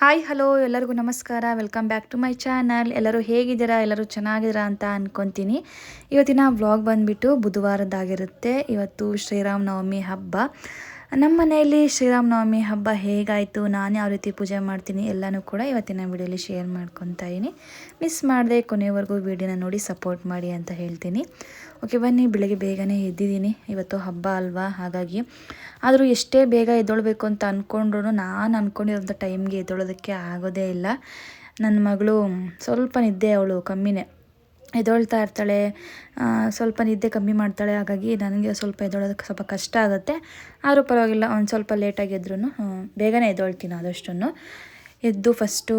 Hi hello ಎಲ್ಲರಿಗೂ ನಮಸ್ಕಾರ. Welcome back to my channel ಎಲ್ಲರೂ ಹೇಗಿದ್ದೀರಾ? ಎಲ್ಲರೂ ಚೆನ್ನಾಗಿದ್ದೀರಾ ಅಂತ ಅಂದ್ಕೊತೀನಿ ಇವತ್ತಿನ ವ್ಲಾಗ್ ಬಂದುಬಿಟ್ಟು ಬುಧವಾರದ್ದಾಗಿರುತ್ತೆ. ಇವತ್ತು ಶ್ರೀರಾಮನವಮಿ ಹಬ್ಬ. ನಮ್ಮ ಮನೆಯಲ್ಲಿ ಶ್ರೀರಾಮನವಮಿ ಹಬ್ಬ ಹೇಗಾಯಿತು, ನಾನು ಯಾವ ರೀತಿ ಪೂಜೆ ಮಾಡ್ತೀನಿ, ಎಲ್ಲನೂ ಕೂಡ ಇವತ್ತಿನ ವಿಡಿಯೋಲಿ ಶೇರ್ ಮಾಡ್ಕೊತಾ ಇದ್ದೀನಿ ಮಿಸ್ ಮಾಡದೆ ಕೊನೆವರೆಗೂ ವಿಡಿಯೋನ ನೋಡಿ ಸಪೋರ್ಟ್ ಮಾಡಿ ಅಂತ ಹೇಳ್ತೀನಿ. ಓಕೆ ಬನ್ನಿ, ಬೆಳಗ್ಗೆ ಬೇಗನೆ ಎದ್ದಿದ್ದೀನಿ. ಇವತ್ತು ಹಬ್ಬ ಅಲ್ವಾ, ಹಾಗಾಗಿ ಆದರೂ ಎಷ್ಟೇ ಬೇಗ ಎದ್ದೊಳ್ಬೇಕು ಅಂತ ಅಂದ್ಕೊಂಡ್ರು ನಾನು ಅಂದ್ಕೊಂಡಿರೋಂಥ ಟೈಮ್ಗೆ ಎದ್ದೊಳೋದಕ್ಕೆ ಆಗೋದೇ ಇಲ್ಲ. ನನ್ನ ಮಗಳು ಸ್ವಲ್ಪ ನಿದ್ದೆ ಅವಳು ಕಮ್ಮಿನೇ. ಎದ್ದೊಳ್ತಾ ಇರ್ತಾಳೆ ಸ್ವಲ್ಪ ನಿದ್ದೆ ಕಮ್ಮಿ ಮಾಡ್ತಾಳೆ, ಹಾಗಾಗಿ ನನಗೆ ಸ್ವಲ್ಪ ಎದ್ದೊಳೋದಕ್ಕೆ ಸ್ವಲ್ಪ ಕಷ್ಟ ಆಗುತ್ತೆ. ಆದರೂ ಪರವಾಗಿಲ್ಲ ಒಂದು ಸ್ವಲ್ಪ ಲೇಟಾಗಿ ಎದ್ರೂ ಬೇಗನೆ ಎದ್ದೊಳ್ತೀನಿ ಆದಷ್ಟು ಎದ್ದು ಫಸ್ಟು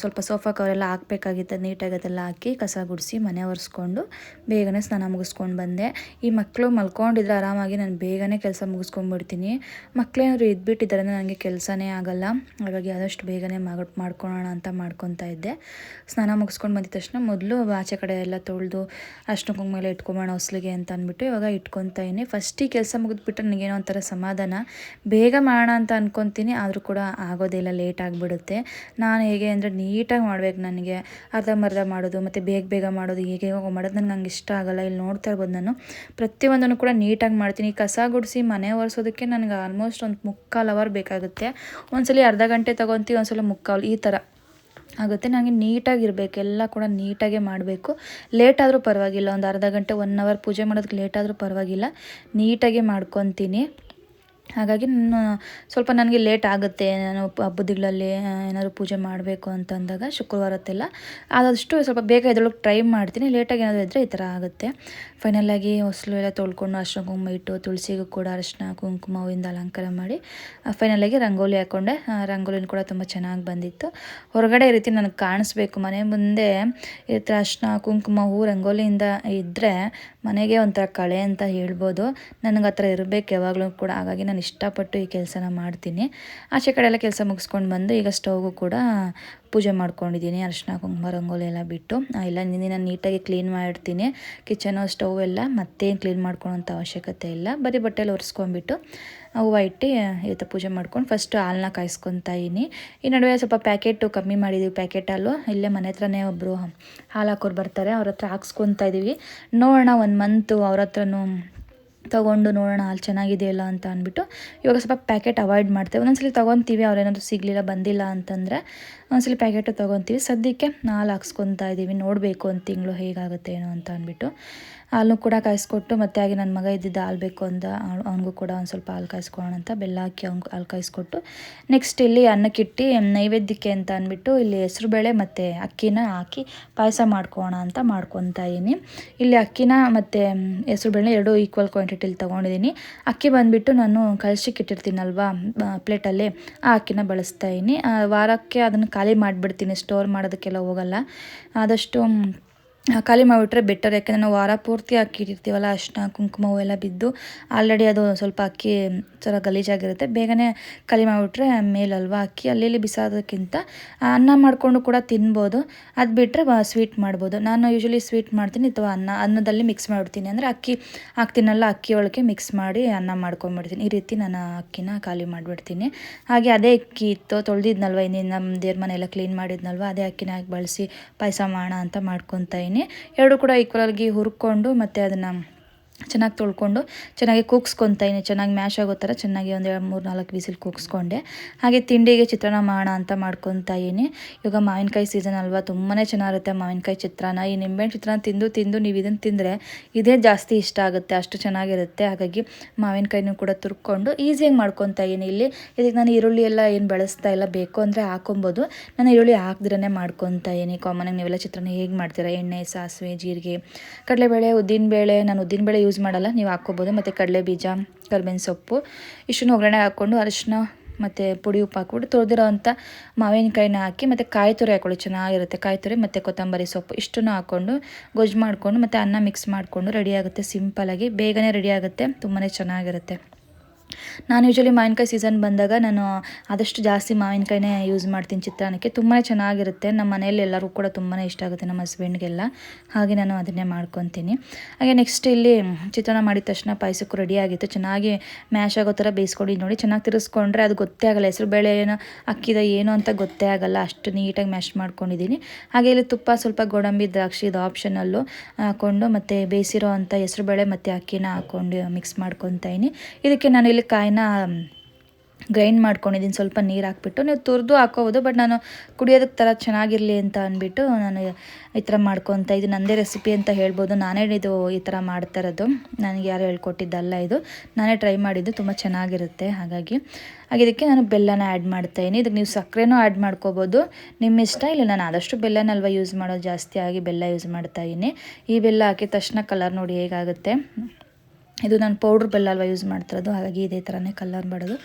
ಸ್ವಲ್ಪ ಸೋಫಾ ಕವರೆಲ್ಲ ಹಾಕ್ಬೇಕಾಗಿತ್ತು ನೀಟಾಗಿ ಅದೆಲ್ಲ ಹಾಕಿ ಕಸ ಗುಡಿಸಿ ಮನೆ ಒರೆಸ್ಕೊಂಡು ಬೇಗನೆ ಸ್ನಾನ ಮುಗಿಸ್ಕೊಂಡು ಬಂದೆ. ಈ ಮಕ್ಕಳು ಮಲ್ಕೊಂಡಿದ್ರೆ ಆರಾಮಾಗಿ ನಾನು ಬೇಗನೆ ಕೆಲಸ ಮುಗಿಸ್ಕೊಂಡ್ಬಿಡ್ತೀನಿ ಮಕ್ಕಳೇನಾದ್ರು ಇದ್ಬಿಟ್ಟಿದ್ದಾರೆ ನನಗೆ ಕೆಲಸನೇ ಆಗಲ್ಲ. ಹಾಗಾಗಿ ಆದಷ್ಟು ಬೇಗನೆ ಮಾಡ್ ಮಾಡ್ಕೊಳ್ಳೋಣ ಅಂತ ಮಾಡ್ಕೊತಾ ಇದ್ದೆ. ಸ್ನಾನ ಮುಗಿಸ್ಕೊಂಡು ಬಂದಿದ ತಕ್ಷಣ ಮೊದಲು ಆಚೆ ಕಡೆ ಎಲ್ಲ ತೊಳೆದು ಅಷ್ಟು ಕುಂಕುಮ ಇಟ್ಕೊಬೋಣ ಹೊಸಲಿಗೆ ಅಂತ ಅಂದ್ಬಿಟ್ಟು ಇವಾಗ ಇಟ್ಕೊತಾ ಇದ್ದೀನಿ. ಫಸ್ಟ್ ಈ ಕೆಲಸ ಮುಗಿದ್ಬಿಟ್ಟು ನನಗೇನೋ ಒಂಥರ ಸಮಾಧಾನ. ಬೇಗ ಮಾಡೋಣ ಅಂತ ಅಂದ್ಕೊತೀನಿ ಆದರೂ ಕೂಡ ಆಗೋದಿಲ್ಲ ಲೇಟ್ ಆಗಿಬಿಡುತ್ತೆ. ನಾನು ಹೇಗೆ ಅಂದರೆ ನೀಟಾಗಿ ಮಾಡ್ಬೇಕು ನನಗೆ. ಅರ್ಧಂಬರ್ಧ ಮಾಡೋದು, ಮತ್ತು ಬೇಗ ಬೇಗ ಮಾಡೋದು, ಹೇಗೆ ಮಾಡೋದು ನನಗೆ ಹಂಗೆ ಇಷ್ಟ ಆಗಲ್ಲ. ಇಲ್ಲಿ ನೋಡ್ತಾ ಇರ್ಬೋದು ನಾನು. ಪ್ರತಿಯೊಂದನ್ನು ಕೂಡ ನೀಟಾಗಿ ಮಾಡ್ತೀನಿ. ಕಸ ಗುಡಿಸಿ ಮನೆ ಒರೆಸೋದಕ್ಕೆ ನನಗೆ ಆಲ್ಮೋಸ್ಟ್ ಒಂದು ಮುಕ್ಕಾಲು ಅವರ್ ಬೇಕಾಗುತ್ತೆ. ಒಂದ್ಸಲ ಅರ್ಧ ಗಂಟೆ ತೊಗೊತೀವಿ ಒಂದ್ಸಲ ಮುಕ್ಕಾಲು, ಈ ಥರ ಆಗುತ್ತೆ. ನನಗೆ ನೀಟಾಗಿರಬೇಕು ಎಲ್ಲ ಕೂಡ ನೀಟಾಗೆ ಮಾಡಬೇಕು. ಲೇಟ್ ಆದರೂ ಪರವಾಗಿಲ್ಲ. ಒಂದು ಅರ್ಧ ಗಂಟೆ ಒನ್ ಅವರ್ ಪೂಜೆ ಮಾಡೋದಕ್ಕೆ ಲೇಟ್ ಆದರೂ ಪರವಾಗಿಲ್ಲ. ನೀಟಾಗೆ ಮಾಡ್ಕೊತೀನಿ ಹಾಗಾಗಿ ನಾನು ಸ್ವಲ್ಪ ನನಗೆ ಲೇಟ್ ಆಗುತ್ತೆ ನಾನು ಹಬ್ಬದಿಗಳಲ್ಲಿ ಏನಾದರೂ ಪೂಜೆ ಮಾಡಬೇಕು ಅಂತಂದಾಗ ಶುಕ್ರವಾರತ್ತೆಲ್ಲ ಆದಷ್ಟು ಸ್ವಲ್ಪ ಬೇಗ ಇದ್ರೊಳಗೆ ಟ್ರೈ ಮಾಡ್ತೀನಿ. ಲೇಟಾಗಿ ಏನಾದರೂ ಇದ್ದರೆ ಈ ಥರ ಆಗುತ್ತೆ. ಫೈನಲಾಗಿ ಹೊಸಲು ಎಲ್ಲ ತೊಳ್ಕೊಂಡು ಅರ್ಶಿನ ಕುಂಕುಮ ಇಟ್ಟು, ತುಳಸಿಗೂ ಕೂಡ ಅರಿಶಿನ ಕುಂಕುಮ ಹೂವಿಂದ ಅಲಂಕಾರ ಮಾಡಿ ಫೈನಲಾಗಿ ರಂಗೋಲಿ ಹಾಕ್ಕೊಂಡೆ ರಂಗೋಲಿನ ಕೂಡ ತುಂಬ ಚೆನ್ನಾಗಿ ಬಂದಿತ್ತು. ಹೊರಗಡೆ ರೀತಿ ನನಗೆ ಕಾಣಿಸ್ಬೇಕು. ಮನೆ ಮುಂದೆ ಈ ಥರ ಅರಿಶಿನ ಕುಂಕುಮ ಹೂ ರಂಗೋಲಿಯಿಂದ ಇದ್ದರೆ ಮನೆಗೆ ಒಂಥರ ಕಳೆ ಅಂತ ಹೇಳ್ಬೋದು. ನನಗೆ ಆ ಥರ ಇರಬೇಕು ಯಾವಾಗಲೂ ಕೂಡ. ಹಾಗಾಗಿ ನಾನು ಇಷ್ಟಪಟ್ಟು ಈ ಕೆಲಸನ ಮಾಡ್ತೀನಿ. ಆಚೆ ಕಡೆ ಎಲ್ಲ ಕೆಲಸ ಮುಗಿಸ್ಕೊಂಡು ಬಂದು ಈಗ ಸ್ಟೌಗು ಕೂಡ ಪೂಜೆ ಮಾಡ್ಕೊಂಡಿದ್ದೀನಿ. ಅರಿಶಿನ, ಕುಂಕುಮ, ರಂಗೋಲಿ ಎಲ್ಲ ಬಿಟ್ಟು. ಎಲ್ಲ ನಿನ್ನೆ ನೀಟಾಗಿ ಕ್ಲೀನ್ ಮಾಡಿರ್ತೀನಿ. ಕಿಚನು, ಸ್ಟವ್ ಎಲ್ಲ ಮತ್ತೇನು ಕ್ಲೀನ್ ಮಾಡ್ಕೊಳೋಂಥ ಅವಶ್ಯಕತೆ ಇಲ್ಲ. ಬರೀ ಬಟ್ಟೆಲಿ ಒರೆಸ್ಕೊಂಡ್ಬಿಟ್ಟು ಹೂವು ಇಟ್ಟು ಇವತ್ತು ಪೂಜೆ ಮಾಡ್ಕೊಂಡು ಫಸ್ಟ್ ಹಾಲನ್ನ ಕಾಯಿಸ್ಕೊತಾ ಇದ್ದೀನಿ. ಈ ನಡುವೆ ಸ್ವಲ್ಪ ಪ್ಯಾಕೆಟು ಕಮ್ಮಿ ಮಾಡಿದ್ದೀವಿ ಪ್ಯಾಕೆಟ್ ಹಾಲು. ಇಲ್ಲೇ ಮನೆ ಹತ್ರನೇ ಒಬ್ಬರು ಹಾಲು ಹಾಕೋರು ಬರ್ತಾರೆ. ಅವ್ರ ಹತ್ರ ಹಾಕ್ಸ್ಕೊತಾ ಇದ್ದೀವಿ ನೋಡೋಣ, ಒಂದು ಮಂತು ಅವ್ರ ಹತ್ರನೂ ತೊಗೊಂಡು ನೋಡೋಣ ಅಲ್ಲಿ ಚೆನ್ನಾಗಿದೆಯಲ್ಲ ಅಂತ ಅಂದ್ಬಿಟ್ಟು ಇವಾಗ ಸ್ವಲ್ಪ ಪ್ಯಾಕೆಟ್ ಅವಾಯ್ಡ್ ಮಾಡ್ತೇವೆ ಒಂದೊಂದ್ಸಲಿ ತೊಗೊತೀವಿ, ಅವ್ರೇನಾದರೂ ಸಿಗಲಿಲ್ಲ, ಬಂದಿಲ್ಲ ಅಂತಂದರೆ ಒಂದ್ಸಲಿ ಪ್ಯಾಕೆಟು ತೊಗೊತೀವಿ. ಸದ್ಯಕ್ಕೆ ನಾಲ್ಕು ಹಾಕ್ಸ್ಕೊತಾ ಇದ್ದೀವಿ ನೋಡಬೇಕು ಒಂದು ತಿಂಗಳು ಹೇಗಾಗುತ್ತೆ ಏನೋ ಅಂತ ಅಂದ್ಬಿಟ್ಟು. ಹಾಲು ಕೂಡ ಕಾಯಿಸ್ಕೊಟ್ಟು ಮತ್ತೆ ಆಗಿ ನನ್ನ ಮಗ ಇದ್ದಿದ್ದು ಹಾಲು ಬೇಕು ಅಂದ. ಅವನಿಗೂ ಕೂಡ ಒಂದು ಸ್ವಲ್ಪ ಹಾಲು ಕಾಯಿಸ್ಕೊಳ್ಳೋಣ ಅಂತ ಬೆಲ್ಲ ಹಾಕಿ ಅವ್ನಿಗೆ ಹಾಲು ಕಾಯಿಸ್ಕೊಟ್ಟು ನೆಕ್ಸ್ಟ್ ಇಲ್ಲಿ ಅನ್ನಕ್ಕಿಟ್ಟು ನೈವೇದ್ಯಕ್ಕೆ ಅಂತ ಅಂದ್ಬಿಟ್ಟು ಇಲ್ಲಿ ಹೆಸ್ರುಬೇಳೆ ಮತ್ತು ಅಕ್ಕಿನ ಹಾಕಿ ಪಾಯಸ ಮಾಡ್ಕೋಣ ಅಂತ ಮಾಡ್ಕೊತಾ ಇದ್ದೀನಿ. ಇಲ್ಲಿ ಅಕ್ಕಿನ ಮತ್ತು ಹೆಸ್ರುಬೇಳೆ ಎರಡೂ ಈಕ್ವಲ್ ಕ್ವಾಂಟಿಟಿಲಿ ತೊಗೊಂಡಿದ್ದೀನಿ. ಅಕ್ಕಿ ಬಂದುಬಿಟ್ಟು ನಾನು ಕಲಸಿಕ್ಕೆ ಇಟ್ಟಿರ್ತೀನಲ್ವಾ ಪ್ಲೇಟಲ್ಲಿ ಆ ಅಕ್ಕಿನ ಬಳಸ್ತಾ ಇದ್ದೀನಿ. ವಾರಕ್ಕೆ ಅದನ್ನು ಖಾಲಿ ಮಾಡಿಬಿಡ್ತೀನಿ ಸ್ಟೋರ್ ಮಾಡೋದಕ್ಕೆಲ್ಲ ಹೋಗಲ್ಲ. ಆದಷ್ಟು ಖಾಲಿ ಮಾಡಿಬಿಟ್ರೆ ಬೆಟರ್, ಯಾಕೆಂದರೆ ನಾವು ವಾರ ಪೂರ್ತಿ ಅಕ್ಕಿ ಇಟ್ಟಿರ್ತೀವಲ್ಲ ಅರಿಶಿನ ಕುಂಕುಮ ಎಲ್ಲ ಬಿದ್ದು ಆಲ್ರೆಡಿ ಅದು ಸ್ವಲ್ಪ ಅಕ್ಕಿ ಥರ ಗಲೀಜಾಗಿರುತ್ತೆ. ಬೇಗನೆ ಖಾಲಿ ಮಾಡಿಬಿಟ್ರೆ ಮೇಲಲ್ವಾ ಅಕ್ಕಿ ಅಲ್ಲಿ ಬಿಸಾದಕ್ಕಿಂತ ಅನ್ನ ಮಾಡಿಕೊಂಡು ಕೂಡ ತಿನ್ಬೋದು. ಅದು ಬಿಟ್ಟರೆ ಸ್ವೀಟ್ ಮಾಡ್ಬೋದು. ನಾನು ಯೂಶ್ವಲಿ ಸ್ವೀಟ್ ಮಾಡ್ತೀನಿ ಅಥವಾ ಅನ್ನ, ಅನ್ನದಲ್ಲಿ ಮಿಕ್ಸ್ ಮಾಡಿಬಿಡ್ತೀನಿ. ಅಂದರೆ ಅಕ್ಕಿ ಹಾಕ್ತೀನಲ್ಲ, ಅಕ್ಕಿ ಒಳಗೆ ಮಿಕ್ಸ್ ಮಾಡಿ ಅನ್ನ ಮಾಡ್ಕೊಂಡ್ಬಿಡ್ತೀನಿ ಈ ರೀತಿ ನಾನು ಅಕ್ಕಿನ ಖಾಲಿ ಮಾಡಿಬಿಡ್ತೀನಿ. ಹಾಗೆ ಅದೇ ಅಕ್ಕಿ ಇತ್ತು, ತೊಳೆದಿದ್ನಲ್ವ ಇನ್ನೇನು ನಮ್ಮ ದೇವ್ರ ಮನೆಯೆಲ್ಲ ಕ್ಲೀನ್ ಮಾಡಿದ್ನಲ್ವ, ಅದೇ ಅಕ್ಕಿನ ಹಾಕಿ ಬಳಸಿ ಪಾಯಸ ಮಾಡೋಣ ಅಂತ ಮಾಡ್ಕೊತಾ ಇದ್ದೀನಿ ಎರಡು ಕೂಡ ಈಕ್ವಲಾಗಿ ಹುರ್ಕೊಂಡು ಮತ್ತು ಅದನ್ನು ಚೆನ್ನಾಗಿ ತೊಳ್ಕೊಂಡು ಚೆನ್ನಾಗಿ ಕೂಗಿಸ್ಕೊತಾಯಿನಿ ಚೆನ್ನಾಗಿ ಮ್ಯಾಶ್ ಆಗೋ ಥರ ಚೆನ್ನಾಗಿ ಒಂದು ಎರಡು, ಮೂರು, ನಾಲ್ಕು ಬಿಸಿಲು ಕೂಗಿಸ್ಕೊಂಡೆ. ಹಾಗೆ ತಿಂಡಿಗೆ ಚಿತ್ರಾನ್ನ ಮಾಡೋಣ ಅಂತ ಮಾಡ್ಕೊತಾ ಇದ್ದೀನಿ. ಇವಾಗ ಮಾವಿನಕಾಯಿ ಸೀಸನ್ ಅಲ್ವಾ ತುಂಬಾ ಚೆನ್ನಾಗಿರುತ್ತೆ ಮಾವಿನಕಾಯಿ ಚಿತ್ರಾನ್ನ. ಈ ನಿಂಬೆಹಣ್ಣು ಚಿತ್ರಾನ್ನ ತಿಂದು ತಿಂದು ನೀವು ಇದನ್ನು ತಿಂದರೆ ಇದೇ ಜಾಸ್ತಿ ಇಷ್ಟ ಆಗುತ್ತೆ, ಅಷ್ಟು ಚೆನ್ನಾಗಿರುತ್ತೆ. ಹಾಗಾಗಿ ಮಾವಿನಕಾಯಿನೂ ಕೂಡ ತುರ್ಕೊಂಡು ಈಸಿಯಾಗಿ ಮಾಡ್ಕೊತಾ ಇದ್ದೀನಿ. ಇಲ್ಲಿ ಇದಕ್ಕೆ ನಾನು ಈರುಳ್ಳಿ ಎಲ್ಲ ಏನು ಬಳಸ್ತಾ ಇಲ್ಲ, ಬೇಕು ಅಂದರೆ ಹಾಕೊಬೋದು ನಾನು ಈರುಳ್ಳಿ ಹಾಕಿದ್ರೇ ಮಾಡ್ಕೊತಾ ಇದ್ದೀನಿ. ಕಾಮನಾಗಿ ನೀವೆಲ್ಲ ಚಿತ್ರಾನ್ನ ಹೇಗೆ ಮಾಡ್ತೀರಾ? ಎಣ್ಣೆ, ಸಾಸಿವೆ, ಜೀರಿಗೆ, ಕಡಲೆಬೇಳೆ, ಉದ್ದಿನಬೇಳೆ. ನಾನು ಉದ್ದಿನಬೇಳೆ ಯೂಸ್ ಮಾಡಲ್ಲ. ನೀವು ಹಾಕ್ಕೋಬೋದು. ಮತ್ತು ಕಡಲೆ ಬೀಜ, ಕರ್ಬೇವಿನ ಸೊಪ್ಪು, ಇಷ್ಟನ್ನು ಒಗ್ಗರಣೆ ಹಾಕ್ಕೊಂಡು ಅರಿಶಿನ ಮತ್ತು ಪುಡಿ ಉಪ್ಪು ಹಾಕ್ಬಿಟ್ಟು ತೊಳೆದಿರೋ ಅಂಥ ಮಾವಿನಕಾಯಿನ ಹಾಕಿ ಮತ್ತು ಕಾಯಿ ತುರಿ ಹಾಕೊಳ್ಳಿ ಚೆನ್ನಾಗಿರುತ್ತೆ ಕಾಯಿ ತುರಿ ಮತ್ತು ಕೊತ್ತಂಬರಿ ಸೊಪ್ಪು ಇಷ್ಟನ್ನು ಹಾಕ್ಕೊಂಡು ಗೊಜ್ಜು ಮಾಡಿಕೊಂಡು ಮತ್ತು ಅನ್ನ ಮಿಕ್ಸ್ ಮಾಡಿಕೊಂಡು ರೆಡಿ ಆಗುತ್ತೆ. ಸಿಂಪಲಾಗಿ ಬೇಗನೆ ರೆಡಿ ಆಗುತ್ತೆ. ತುಂಬಾ ಚೆನ್ನಾಗಿರುತ್ತೆ. ನಾನು ಯೂಶ್ವಲಿ ಮಾವಿನಕಾಯಿ ಸೀಸನ್ ಬಂದಾಗ ನಾನು, ಆದಷ್ಟು ಜಾಸ್ತಿ ಮಾವಿನಕಾಯಿನೇ ಯೂಸ್ ಮಾಡ್ತೀನಿ ಚಿತ್ರಾನ್ನಕ್ಕೆ. ತುಂಬಾ ಚೆನ್ನಾಗಿರುತ್ತೆ. ನಮ್ಮ ಮನೆಯಲ್ಲಿ ಎಲ್ಲರೂ ಕೂಡ ತುಂಬಾ ಇಷ್ಟ ಆಗುತ್ತೆ ನಮ್ಮ ಹಸ್ಬೆಂಡ್ಗೆಲ್ಲ ಹಾಗೆ ನಾನು ಅದನ್ನೇ ಮಾಡ್ಕೊತೀನಿ. ಹಾಗೆ ನೆಕ್ಸ್ಟ್ ಇಲ್ಲಿ ಚಿತ್ರಾನ್ನ ಮಾಡಿದ ತಕ್ಷಣ ಪಾಯಸಕ್ಕೂ ರೆಡಿ ಆಗಿತ್ತು. ಚೆನ್ನಾಗಿ ಮ್ಯಾಶ್ ಆಗೋ ಥರ ಬೇಯಿಸ್ಕೊಡಿ ನೋಡಿ. ಚೆನ್ನಾಗಿ ತಿರ್ಸ್ಕೊಂಡ್ರೆ ಅದು ಗೊತ್ತೇ ಆಗಲ್ಲ. ಹೆಸರು ಬೇಳೆ ಏನೋ ಅಕ್ಕಿದ ಏನು ಅಂತ ಗೊತ್ತೇ ಆಗಲ್ಲ. ಅಷ್ಟು ನೀಟಾಗಿ ಮ್ಯಾಶ್ ಮಾಡ್ಕೊಂಡಿದ್ದೀನಿ. ಹಾಗೆ ಇಲ್ಲಿ ತುಪ್ಪ ಸ್ವಲ್ಪ ಗೋಡಂಬಿ, ದ್ರಾಕ್ಷಿ ಇದು ಆಪ್ಷನಲ್ಲೂ ಹಾಕ್ಕೊಂಡು ಮತ್ತು ಬೇಯಿಸಿರೋ ಅಂಥ ಹೆಸರುಬೇಳೆ ಮತ್ತು ಅಕ್ಕಿನ ಹಾಕ್ಕೊಂಡು ಮಿಕ್ಸ್ ಮಾಡ್ಕೊತಾ ಇದೀನಿ ಇದಕ್ಕೆ ನಾನು ಇಲ್ಲಿ ಕಾಯಿನ ಗ್ರೈಂಡ್ ಮಾಡ್ಕೊಂಡಿದ್ದೀನಿ. ಸ್ವಲ್ಪ ನೀರು ಹಾಕ್ಬಿಟ್ಟು. ನೀವು ತುರಿದು ಹಾಕೋಬೋದು ಬಟ್ ನಾನು ಕುಡಿಯೋದಕ್ಕೆ ಥರ ಚೆನ್ನಾಗಿರಲಿ ಅಂತ ಅಂದ್ಬಿಟ್ಟು ನಾನು ಈ ಥರ ಮಾಡ್ಕೊತ ಇದು ನನ್ನದೇ ರೆಸಿಪಿ ಅಂತ ಹೇಳ್ಬೋದು. ನಾನೇ ಇದು ಈ ಥರ ಮಾಡ್ತಾ ಇರೋದು. ನನಗೆ ಯಾರು ಹೇಳ್ಕೊಟ್ಟಿದ್ದಲ್ಲ ಇದು. ನಾನೇ ಟ್ರೈ ಮಾಡಿದ್ದು. ತುಂಬ ಚೆನ್ನಾಗಿರುತ್ತೆ. ಹಾಗಾಗಿ, ಹಾಗೆ ಇದಕ್ಕೆ ನಾನು ಬೆಲ್ಲನ ಆ್ಯಡ್ ಮಾಡ್ತಾಯಿನಿ ಇದಕ್ಕೆ ನೀವು ಸಕ್ಕರೆನೂ ಆ್ಯಡ್ ಮಾಡ್ಕೋಬೋದು. ನಿಮ್ಮ ಇಷ್ಟ ಇಲ್ಲ, ನಾನು ಆದಷ್ಟು ಬೆಲ್ಲನಲ್ವ ಯೂಸ್ ಮಾಡೋದು ಜಾಸ್ತಿ ಆಗಿ ಬೆಲ್ಲ ಯೂಸ್ ಮಾಡ್ತಾಯಿನಿ ಈ ಬೆಲ್ಲ ಹಾಕಿದ ತಕ್ಷಣ ಕಲರ್ ನೋಡಿ ಹೇಗಾಗುತ್ತೆ. ಇದು ನಾನು ಪೌಡ್ರ್ ಬೆಲ್ಲ ಅಲ್ವಾ ಯೂಸ್ ಮಾಡ್ತಿರೋದು, ಹಾಗಾಗಿ ಇದೇ ಥರನೇ ಕಲರ್ ಮಾಡೋದು.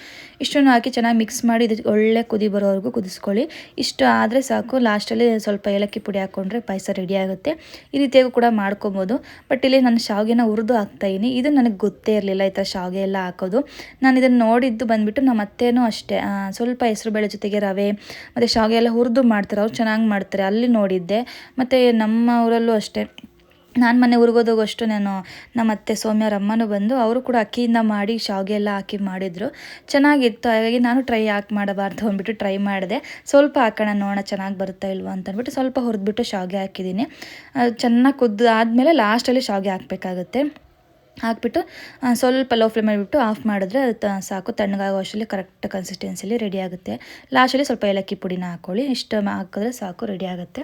ಇಷ್ಟನ್ನು ಹಾಕಿ ಚೆನ್ನಾಗಿ ಮಿಕ್ಸ್ ಮಾಡಿ, ಇದು ಒಳ್ಳೆ ಕುದಿ ಬರೋವರೆಗೂ ಕುದಿಸ್ಕೊಳ್ಳಿ. ಇಷ್ಟು ಆದರೆ ಸಾಕು ಲಾಸ್ಟಲ್ಲಿ ಸ್ವಲ್ಪ ಏಲಕ್ಕಿ ಪುಡಿ ಹಾಕ್ಕೊಂಡ್ರೆ ಪಾಯಸ ರೆಡಿ ಆಗುತ್ತೆ. ಈ ರೀತಿಯಾಗೂ ಕೂಡ ಮಾಡ್ಕೊಬೋದು. ಬಟ್ ಇಲ್ಲಿ ನಾನು ಶಾವಿಗೆನ ಹುರಿದು ಹಾಕ್ತಾಯಿನಿ ಇದು ನನಗೆ ಗೊತ್ತೇ ಇರಲಿಲ್ಲ ಈ ಥರ ಶಾವಿಗೆ ಎಲ್ಲ ಹಾಕೋದು. ನಾನು ಇದನ್ನು ನೋಡಿದ್ದು ಬಂದುಬಿಟ್ಟು ನಮ್ಮ ಅತ್ತೇನೂ ಅಷ್ಟೇ. ಸ್ವಲ್ಪ ಹೆಸರು ಬೇಳೆ ಜೊತೆಗೆ ರವೆ, ಮತ್ತು ಶಾವಿಗೆ ಎಲ್ಲ ಹುರಿದು ಮಾಡ್ತಾರೆ. ಅವ್ರು ಚೆನ್ನಾಗಿ ಮಾಡ್ತಾರೆ. ಅಲ್ಲಿ ನೋಡಿದ್ದೆ. ಮತ್ತು ನಮ್ಮ ಊರಲ್ಲೂ ಅಷ್ಟೇ. ನಾನು ಮನೆ ಅಷ್ಟು ನಾನು ನಮ್ಮ ಅತ್ತೆ ಸೌಮ್ಯರ ಅಮ್ಮನೂ ಬಂದು ಅವರು ಕೂಡ ಅಕ್ಕಿಯಿಂದ ಮಾಡಿ ಶಾವಿಗೆ ಎಲ್ಲ ಹಾಕಿ ಮಾಡಿದರು. ಚೆನ್ನಾಗಿತ್ತು, ಹಾಗಾಗಿ ನಾನು ಟ್ರೈ ಹಾಕಿ ಮಾಡಬಾರ್ದು ಅಂದ್ಬಿಟ್ಟು ಟ್ರೈ ಮಾಡಿದೆ. ಸ್ವಲ್ಪ ಹಾಕೋಣ ನೋಡೋಣ ಚೆನ್ನಾಗಿ ಬರುತ್ತಾ ಇಲ್ವಾ ಅಂತ ಅಂದ್ಬಿಟ್ಟು ಸ್ವಲ್ಪ ಹುರಿದ್ಬಿಟ್ಟು ಶಾವಿಗೆ ಹಾಕಿದ್ದೀನಿ. ಚೆನ್ನಾಗಿ ಕುದ್ದು ಆದಮೇಲೆ ಲಾಸ್ಟಲ್ಲಿ ಶಾವಿಗೆ ಹಾಕಬೇಕಾಗುತ್ತೆ. ಹಾಕ್ಬಿಟ್ಟು ಸ್ವಲ್ಪ ಲೋ ಫ್ಲೇಮ್ ಮಾಡಿಬಿಟ್ಟು ಆಫ್ ಮಾಡಿದ್ರೆ ಅದು ಸಾಕು. ತಣ್ಣಗಾಗೋ ಅಷ್ಟರಲ್ಲಿ ಕರೆಕ್ಟ್ ಕನ್ಸಿಸ್ಟೆನ್ಸಿಲಿ ರೆಡಿ ಆಗುತ್ತೆ. ಲಾಸ್ಟಲ್ಲಿ ಸ್ವಲ್ಪ ಏಲಕ್ಕಿ ಪುಡಿನ ಹಾಕ್ಕೊಳ್ಳಿ ಇಷ್ಟು ಹಾಕಿದ್ರೆ ಸಾಕು ರೆಡಿ ಆಗುತ್ತೆ.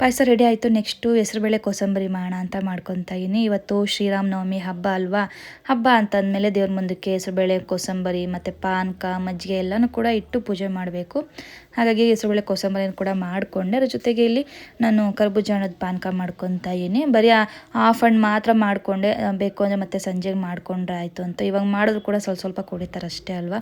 ಪಾಯಸ ರೆಡಿ ಆಯಿತು. ನೆಕ್ಸ್ಟು ಹೆಸರುಬೇಳೆ ಕೋಸಂಬರಿ ಮಾಡೋಣ ಅಂತ ಮಾಡ್ಕೊತಾ ಇದ್ದೀನಿ ಇವತ್ತು ಶ್ರೀರಾಮನವಮಿ ಹಬ್ಬ ಅಲ್ವಾ? ಹಬ್ಬ ಅಂತಂದಮೇಲೆ ದೇವ್ರ ಮುಂದಕ್ಕೆ ಹೆಸರುಬೇಳೆ ಕೋಸಂಬರಿ, ಮತ್ತು ಪಾನಕ, ಮಜ್ಜಿಗೆ ಎಲ್ಲನೂ ಕೂಡ ಇಟ್ಟು ಪೂಜೆ ಮಾಡಬೇಕು. ಹಾಗಾಗಿ ಹೆಸರುಬೇಳೆ ಕೋಸಂಬರಿಯನ್ನು ಕೂಡ ಮಾಡಿಕೊಂಡೆ. ಅದ್ರ ಜೊತೆಗೆ ಇಲ್ಲಿ ನಾನು ಕರ್ಬೂಜ ಪಾನಕ ಮಾಡ್ಕೊತಾ ಇದ್ದೀನಿ. ಬರೀ ಹಾಫ್ ಹಣ್ಣು ಮಾತ್ರ ಮಾಡಿಕೊಂಡೆ. ಬೇಕು ಅಂದರೆ ಮತ್ತೆ ಸಂಜೆಗೆ ಮಾಡಿಕೊಂಡ್ರೆ ಆಯಿತು ಅಂತ. ಇವಾಗ ಮಾಡಿದ್ರು ಕೂಡ ಸ್ವಲ್ಪ ಸ್ವಲ್ಪ ಕುಡಿತಾರೆ ಅಷ್ಟೇ ಅಲ್ವಾ?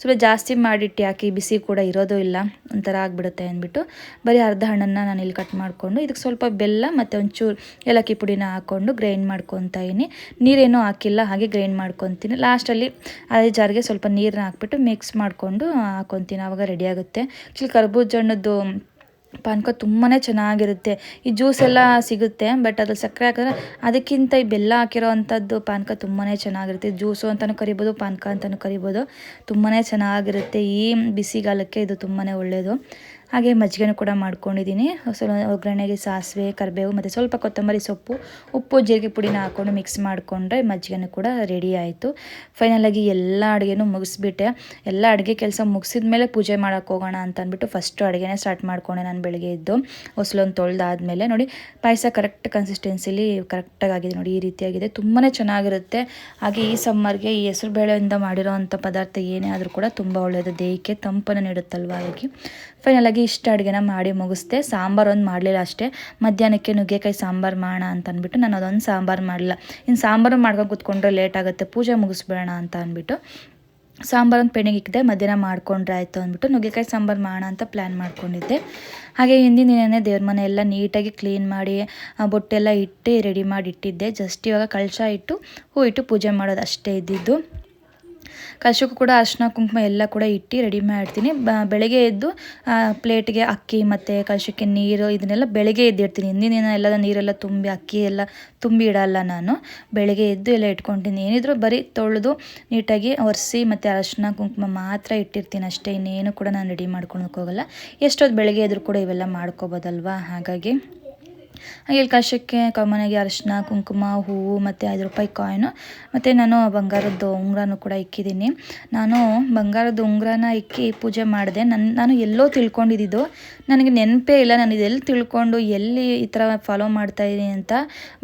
ಸ್ವಲ್ಪ ಜಾಸ್ತಿ ಮಾಡಿಟ್ಟು ಯಾಕೆ ಬಿಸಿ ಕೂಡ ಇರೋದು ಇಲ್ಲ, ಒಂಥರ ಆಗಿಬಿಡುತ್ತೆ ಅಂದ್ಬಿಟ್ಟು ಬರೀ ಅರ್ಧ ಹಣ್ಣನ್ನು ನಾನು ಇಲ್ಲಿ ಕಟ್ ಮಾಡಿಕೊಂಡು ಇದಕ್ಕೆ ಸ್ವಲ್ಪ ಬೆಲ್ಲ ಮತ್ತು ಒಂಚೂರು ಏಲಕ್ಕಿ ಪುಡಿನ ಹಾಕ್ಕೊಂಡು ಗ್ರೈಂಡ್ ಮಾಡ್ಕೊತಾ ಇದ್ದೀನಿ. ನೀರೇನೂ ಹಾಕಿಲ್ಲ, ಹಾಗೆ ಗ್ರೈಂಡ್ ಮಾಡ್ಕೊತೀನಿ. ಲಾಸ್ಟಲ್ಲಿ ಅದೇ ಜಾರಿಗೆ ಸ್ವಲ್ಪ ನೀರನ್ನ ಹಾಕ್ಬಿಟ್ಟು ಮಿಕ್ಸ್ ಮಾಡಿಕೊಂಡು ಹಾಕೊತೀನಿ. ಆವಾಗ ರೆಡಿ ಆಗುತ್ತೆ. ಆ್ಯಕ್ಚುಲಿ ಕರ್ಬೂಜ ಹಣ್ಣದ್ದು ಪಾನಕ ತುಂಬಾ ಚೆನ್ನಾಗಿರುತ್ತೆ. ಈ ಜ್ಯೂಸ್ ಎಲ್ಲ ಸಿಗುತ್ತೆ ಬಟ್ ಅದ್ರಲ್ಲಿ ಸಕ್ಕರೆ ಹಾಕಿದ್ರೆ ಅದಕ್ಕಿಂತ ಈ ಬೆಲ್ಲ ಹಾಕಿರೋ ಅಂಥದ್ದು ಪಾನಕ ತುಂಬಾ ಚೆನ್ನಾಗಿರುತ್ತೆ. ಜ್ಯೂಸು ಅಂತಲೂ ಕರಿಬೋದು, ಪಾನಕ ಅಂತಲೂ ಕರಿಬೋದು. ತುಂಬಾ ಚೆನ್ನಾಗಿರುತ್ತೆ. ಈ ಬಿಸಿಗಾಲಕ್ಕೆ ಇದು ತುಂಬಾ ಒಳ್ಳೆಯದು ಹಾಗೆ ಮಜ್ಜಿಗೆನೂ ಕೂಡ ಮಾಡ್ಕೊಂಡಿದ್ದೀನಿ. ಸ್ವಲ್ಪ ಒಗ್ಗರಣೆಗೆ ಸಾಸಿವೆ, ಕರಿಬೇವು ಮತ್ತು ಸ್ವಲ್ಪ ಕೊತ್ತಂಬರಿ ಸೊಪ್ಪು, ಉಪ್ಪು, ಜೀರಿಗೆ ಪುಡಿನ ಹಾಕ್ಕೊಂಡು ಮಿಕ್ಸ್ ಮಾಡಿಕೊಂಡ್ರೆ ಮಜ್ಜಿಗೆನೂ ಕೂಡ ರೆಡಿ ಆಯಿತು. ಫೈನಲಾಗಿ ಎಲ್ಲ ಅಡುಗೆನೂ ಮುಗಿಸ್ಬಿಟ್ಟೆ. ಎಲ್ಲ ಅಡುಗೆ ಕೆಲಸ ಮುಗಿಸಿದ ಮೇಲೆ ಪೂಜೆ ಮಾಡೋಕ್ಕೆ ಹೋಗೋಣ ಅಂತ ಅಂದ್ಬಿಟ್ಟು ಫಸ್ಟು ಅಡುಗೆನೇ ಸ್ಟಾರ್ಟ್ ಮಾಡಿಕೊಂಡೆ ನಾನು ಬೆಳಗ್ಗೆ ಇದ್ದು ಹೊಸಲೊಂದು ತೊಳೆದಾದ್ಮೇಲೆ ನೋಡಿ, ಪಾಯಸ ಕರೆಕ್ಟ್ ಕನ್ಸಿಸ್ಟೆನ್ಸಿಲಿ ಕರೆಕ್ಟಾಗಿ ಆಗಿದೆ ನೋಡಿ, ಈ ರೀತಿಯಾಗಿದೆ. ತುಂಬಾ ಚೆನ್ನಾಗಿರುತ್ತೆ. ಹಾಗೆ ಈ ಸಮ್ಮರ್ಗೆ ಈ ಹೆಸರು ಬೇಳೆಯಿಂದ ಮಾಡಿರೋ ಪದಾರ್ಥ ಏನೇ ಆದರೂ ಕೂಡ ತುಂಬ ಒಳ್ಳೆಯದು ದೇಹಕ್ಕೆ ತಂಪನ್ನು ನೀಡುತ್ತಲ್ವ ಹಾಗಾಗಿ ಫೈನಲಾಗಿ ಇಷ್ಟು ಅಡುಗೆನ ಮಾಡಿ ಮುಗಿಸ್ದೆ, ಸಾಂಬಾರು ಒಂದು ಮಾಡಲಿಲ್ಲ ಅಷ್ಟೇ. ಮಧ್ಯಾಹ್ನಕ್ಕೆ ನುಗ್ಗೆಕಾಯಿ ಸಾಂಬಾರು ಮಾಡೋಣ ಅಂತ ಅಂದ್ಬಿಟ್ಟು ನಾನು ಅದೊಂದು ಸಾಂಬಾರು ಮಾಡಲಿಲ್ಲ. ಇನ್ನು ಸಾಂಬಾರು ಮಾಡ್ಕೊಂಡು ಕೂತ್ಕೊಂಡ್ರೆ ಲೇಟ್ ಆಗುತ್ತೆ, ಪೂಜೆ ಮುಗಿಸ್ಬಿಡೋಣ ಅಂತ ಅಂದ್ಬಿಟ್ಟು ಸಾಂಬಾರೊಂದು ಪೆಂಡಿಂಗ್ ಇಕ್ಕಿದೆ ಮಧ್ಯಾಹ್ನ ಮಾಡ್ಕೊಂಡ್ರೆ ಆಯಿತು ಅಂದ್ಬಿಟ್ಟು ನುಗ್ಗೆಕಾಯಿ ಸಾಂಬಾರು ಮಾಡೋಣ ಅಂತ ಪ್ಲ್ಯಾನ್ ಮಾಡ್ಕೊಂಡಿದ್ದೆ. ಹಾಗೆ ಹಿಂದಿನ ದಿನವೇ ದೇವ್ರ ಮನೆ ಎಲ್ಲ ನೀಟಾಗಿ ಕ್ಲೀನ್ ಮಾಡಿ ಬೊಟ್ಟೆಲ್ಲ ಇಟ್ಟು ರೆಡಿ ಮಾಡಿ ಇಟ್ಟಿದ್ದೆ. ಜಸ್ಟ್ ಇವಾಗ ಕಳಶ ಇಟ್ಟು ಹೂ ಇಟ್ಟು ಪೂಜೆ ಮಾಡೋದು ಅಷ್ಟೇ ಇದ್ದಿದ್ದು. ಕಲಶಕ್ಕೂ ಕೂಡ ಅರ್ಶಿನ, ಕುಂಕುಮ ಎಲ್ಲ ಕೂಡ ಇಟ್ಟು ರೆಡಿ ಮಾಡ್ತೀನಿ. ಬೆಳಗ್ಗೆ ಎದ್ದು ಪ್ಲೇಟ್ಗೆ ಅಕ್ಕಿ ಮತ್ತು ಕಲಶಕ್ಕೆ ನೀರು ಇದನ್ನೆಲ್ಲ ಬೆಳಗ್ಗೆ ಎದ್ದಿಡ್ತೀನಿ ಹಿಂದಿನ ದಿನ ಎಲ್ಲ ನೀರೆಲ್ಲ ತುಂಬಿ, ಅಕ್ಕಿ ಎಲ್ಲ ತುಂಬಿ ಇಡಲ್ಲ ನಾನು. ಬೆಳಗ್ಗೆ ಎದ್ದು ಎಲ್ಲ ಇಟ್ಕೊತೀನಿ. ಏನಿದ್ರು ಬರೀ ತೊಳೆದು ನೀಟಾಗಿ ಒರೆಸಿ ಮತ್ತು ಅರ್ಶಿನ, ಕುಂಕುಮ ಮಾತ್ರ ಇಟ್ಟಿರ್ತೀನಿ ಅಷ್ಟೇ. ಇನ್ನೇನು ಕೂಡ ನಾನು ರೆಡಿ ಮಾಡ್ಕೊಳಕ್ಕೆ ಹೋಗಲ್ಲ. ಎಷ್ಟೊತ್ತು ಬೆಳಗ್ಗೆ ಎದ್ರು ಕೂಡ ಇವೆಲ್ಲ ಮಾಡ್ಕೋಬೋದಲ್ವಾ? ಹಾಗಾಗಿ ಹಾಗೆ ಕಳಶಕ್ಕೆ ಕಾಮನಾಗಿ ಅರಿಶಿನ, ಕುಂಕುಮ, ಹೂವು ಮತ್ತು ಐದು ರೂಪಾಯಿ ಕಾಯಿನು ಮತ್ತು ನಾನು ಬಂಗಾರದ ಉಂಗುರನೂ ಕೂಡ ಇಕ್ಕಿದ್ದೀನಿ. ನಾನು ಬಂಗಾರದ ಉಂಗುರನ ಇಕ್ಕಿ ಪೂಜೆ ಮಾಡಿದೆ. ನನ್ನ ನಾನು ಎಲ್ಲೋ ತಿಳ್ಕೊಂಡಿದ್ದು. ನನಗೆ ನೆನಪೇ ಇಲ್ಲ. ನಾನು ಇದೆಲ್ಲಿ ತಿಳ್ಕೊಂಡು, ಎಲ್ಲಿ ಈ ಥರ ಫಾಲೋ ಮಾಡ್ತಾ ಇದ್ದೀನಿ ಅಂತ.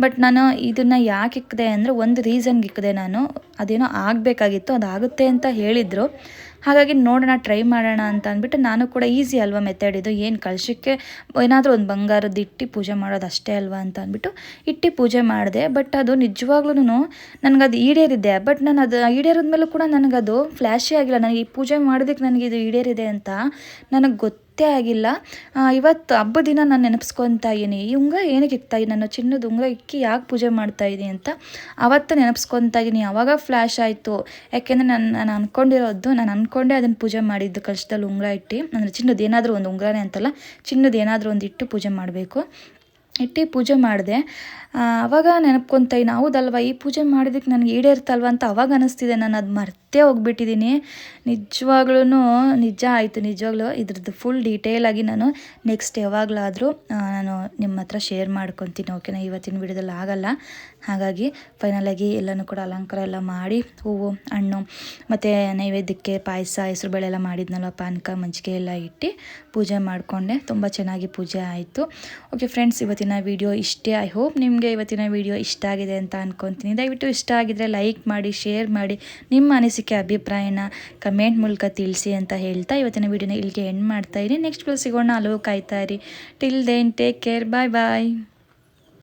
ಬಟ್ ನಾನು ಇದನ್ನು ಯಾಕೆ ಇಕ್ಕಿದೆ ಅಂದರೆ ಒಂದು ರೀಸನ್ಗೆ ಇಕ್ಕಿದೆ ನಾನು. ಅದೇನೋ ಆಗಬೇಕಾಗಿತ್ತು, ಅದಾಗುತ್ತೆ ಅಂತ ಹೇಳಿದರು. ಹಾಗಾಗಿ ನೋಡೋಣ ಟ್ರೈ ಮಾಡೋಣ ಅಂತ ಅಂದ್ಬಿಟ್ಟು ನಾನು ಕೂಡ ಈಸಿ ಅಲ್ವಾ ಮೆಥಡ್ ಇದು? ಏನು ಕಲಶಕ್ಕೆ ಏನಾದರೂ ಒಂದು ಬಂಗಾರದ ಇಟ್ಟು ಪೂಜೆ ಮಾಡೋದು ಅಷ್ಟೇ ಅಲ್ವಾ ಅಂತ ಅಂದ್ಬಿಟ್ಟು ಇಟ್ಟು ಪೂಜೆ ಮಾಡಿದೆ. ಬಟ್ ಅದು ನಿಜವಾಗ್ಲೂ ನನಗದು ಈಡೇರಿದೆ. ಬಟ್ ನಾನು ಅದು ಈಡೇರಿದ ಮೇಲೂ ಕೂಡ ನನಗದು ಫ್ಲ್ಯಾಶೇ ಆಗಿಲ್ಲ. ನನಗೆ ಈ ಪೂಜೆ ಮಾಡೋದಕ್ಕೆ ನನಗೆ ಇದು ಈಡೇರಿದೆ ಅಂತ ನನಗೆ ಗೊತ್ತು ಮರ್ತೇ ಆಗಿಲ್ಲ. ಇವತ್ತು ಹಬ್ಬದ ದಿನ ನಾನು ನೆನಪಿಸ್ಕೊತಾ ಇದ್ದೀನಿ. ಈ ಉಂಗ ಏನಕ್ಕೆ ಇಕ್ತಾ ನಾನು ಚಿನ್ನದ ಉಂಗುರ ಇಕ್ಕಿ ಯಾಕೆ ಪೂಜೆ ಮಾಡ್ತಾ ಇದ್ದೀನಿ ಅಂತ ಅವತ್ತು ನೆನಪಿಸ್ಕೊತಾ ಇದ್ದೀನಿ. ಅವಾಗ ಫ್ಲ್ಯಾಶ್ ಆಯಿತು. ಯಾಕೆಂದರೆ ನಾನು ನಾನು ಅಂದ್ಕೊಂಡಿರೋದು ನಾನು ಅಂದ್ಕೊಂಡೆ ಅದನ್ನು ಪೂಜೆ ಮಾಡಿದ್ದು, ಕಲಶದಲ್ಲಿ ಉಂಗುರ ಇಟ್ಟು, ಅಂದರೆ ಚಿನ್ನದ ಏನಾದರೂ ಒಂದು ಉಂಗುರನೇ ಅಂತಲ್ಲ, ಚಿನ್ನದ ಏನಾದರೂ ಒಂದು ಇಟ್ಟು ಪೂಜೆ ಮಾಡಬೇಕು. ಇಟ್ಟು ಪೂಜೆ ಮಾಡಿದೆ. ಅವಾಗ ನೆನಪ್ಕೊತ ಇನ್ನು ಹೌದಲ್ವ? ಈ ಪೂಜೆ ಮಾಡಿದಕ್ಕೆ ನನಗೆ ಈಡೇರ್ತಲ್ವ ಅಂತ ಅವಾಗ ಅನ್ನಿಸ್ತಿದೆ ನಾನು ಅದು ಮರ್ತೇ ಹೋಗ್ಬಿಟ್ಟಿದ್ದೀನಿ. ನಿಜವಾಗ್ಲೂ ನಿಜ ಆಯಿತು, ನಿಜವಾಗ್ಲೂ ಇದ್ರದ್ದು ಫುಲ್ ಡೀಟೇಲಾಗಿ ನಾನು ನೆಕ್ಸ್ಟ್ ಯಾವಾಗಲಾದರೂ ನಾನು ನಿಮ್ಮ ಹತ್ರ ಶೇರ್ ಮಾಡ್ಕೊತೀನಿ ಓಕೆನಾ ಇವತ್ತಿನ ವಿಡಿಯೋದಲ್ಲಿ ಆಗಲ್ಲ. ಹಾಗಾಗಿ ಫೈನಲಾಗಿ ಎಲ್ಲನೂ ಕೂಡ ಅಲಂಕಾರ ಎಲ್ಲ ಮಾಡಿ, ಹೂವು, ಹಣ್ಣು, ಮತ್ತು ನೈವೇದ್ಯಕ್ಕೆ ಪಾಯಸ ಹೆಸರುಬೇಳೆ ಎಲ್ಲ ಮಾಡಿದ್ನಲ್ಲ ಪಾನಕ ಮಜ್ಜಿಗೆ ಎಲ್ಲ ಇಟ್ಟು ಪೂಜೆ ಮಾಡಿಕೊಂಡೆ. ತುಂಬ ಚೆನ್ನಾಗಿ ಪೂಜೆ ಆಯಿತು. ಓಕೆ ಫ್ರೆಂಡ್ಸ್ ಇವತ್ತಿನ ವಿಡಿಯೋ ಇಷ್ಟೇ. ಐ ಹೋಪ್ ನಿಮಗೆ ಇವತ್ತಿನ ವಿಡಿಯೋ ಇಷ್ಟ ಆಗಿದೆ ಅಂತ ಅನ್ಕೊತೀನಿ. ದಯವಿಟ್ಟು ಇಷ್ಟ ಆಗಿದ್ರೆ ಲೈಕ್ ಮಾಡಿ ಶೇರ್ ಮಾಡಿ. ನಿಮ್ಮ ಅನಿಸಿಕೆ ಅಭಿಪ್ರಾಯನ ಕಮೆಂಟ್ ಮೂಲಕ ತಿಳಿಸಿ ಅಂತ ಹೇಳ್ತಾ ಇವತ್ತಿನ ವಿಡಿಯೋನ ಇಲ್ಲಿಗೆ ಎಂಡ್ ಮಾಡ್ತಾ ಇದ್ದೀನಿ. ನೆಕ್ಸ್ಟ್ ಸಿಗೋಣ. ಅಲೋ ಕಾಯ್ತಾ ಇರಿ. Till then take care bye bye